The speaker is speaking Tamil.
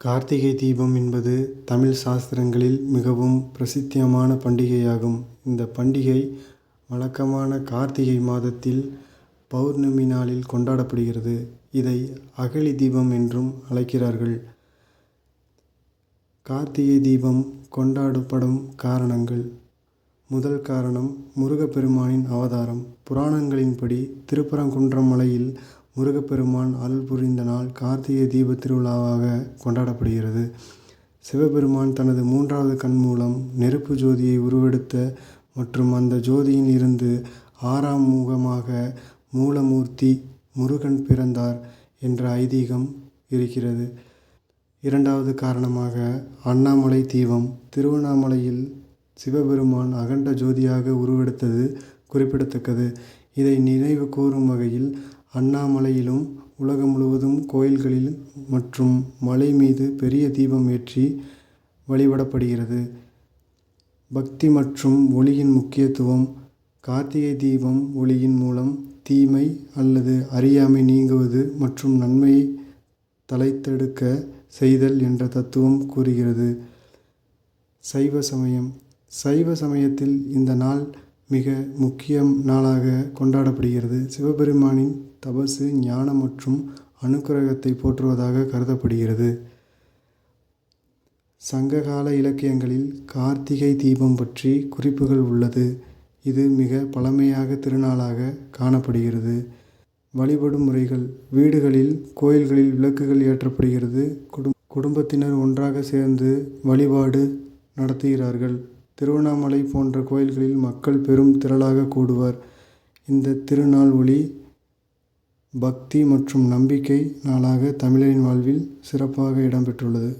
கார்த்திகை தீபம் என்பது தமிழ் சாஸ்திரங்களில் மிகவும் பிரசித்தியமான பண்டிகையாகும். இந்த பண்டிகை வழக்கமான கார்த்திகை மாதத்தில் பௌர்ணமி நாளில் கொண்டாடப்படுகிறது. இதை அகழி தீபம் என்றும் அழைக்கிறார்கள். கார்த்திகை தீபம் கொண்டாடப்படும் காரணங்கள். முதல் காரணம் முருகப்பெருமானின் அவதாரம். புராணங்களின்படி திருப்பரங்குன்றம் மலையில் முருகப்பெருமான் அருள் புரிந்த நாள் கார்த்திகை தீபத் திருவிழாவாக கொண்டாடப்படுகிறது. சிவபெருமான் தனது மூன்றாவது கண் மூலம் நெருப்பு ஜோதியை உருவெடுத்த மற்றும் அந்த ஜோதியில் இருந்து ஆறாம் முகமாக மூலமூர்த்தி முருகன் பிறந்தார் என்ற ஐதீகம் இருக்கிறது. இரண்டாவது காரணமாக அண்ணாமலை தீபம் திருவண்ணாமலையில் சிவபெருமான் அகண்ட ஜோதியாக உருவெடுத்தது குறிப்பிடத்தக்கது. இதை நினைவு கூறும் வகையில் அண்ணாமலையிலும் உலகம் முழுவதும் கோயில்களில் மற்றும் மலை மீது பெரிய தீபம் ஏற்றி வழிபடப்படுகிறது. பக்தி மற்றும் ஒளியின் முக்கியத்துவம் கார்த்திகை தீபம் ஒளியின் மூலம் தீமை அல்லது அறியாமை நீங்குவது மற்றும் நன்மையை தலைத்தெடுக்க செய்தல் என்ற தத்துவம் கூறுகிறது. சைவ சமயம். சைவ சமயத்தில் இந்த நாள் மிக முக்கிய நாளாக கொண்டாடப்படுகிறது. சிவபெருமானின் தபசு ஞானம் மற்றும் அனுக்கிரகத்தை போற்றுவதாக கருதப்படுகிறது. சங்ககால இலக்கியங்களில் கார்த்திகை தீபம் பற்றி குறிப்புகள் உள்ளது. இது மிக பழமையாக திருநாளாக காணப்படுகிறது. வழிபடும் முறைகள் வீடுகளில் கோயில்களில் விளக்குகள் ஏற்றப்படுகிறது. குடும் குடும்பத்தினர் ஒன்றாக சேர்ந்து வழிபாடு நடத்துகிறார்கள். திருவண்ணாமலை போன்ற கோயில்களில் மக்கள் பெரும் திரளாக கூடுவர். இந்த திருநாள் ஒளி பக்தி மற்றும் நம்பிக்கை நாளாக தமிழரின் வாழ்வில் சிறப்பாக இடம்பெற்றுள்ளது.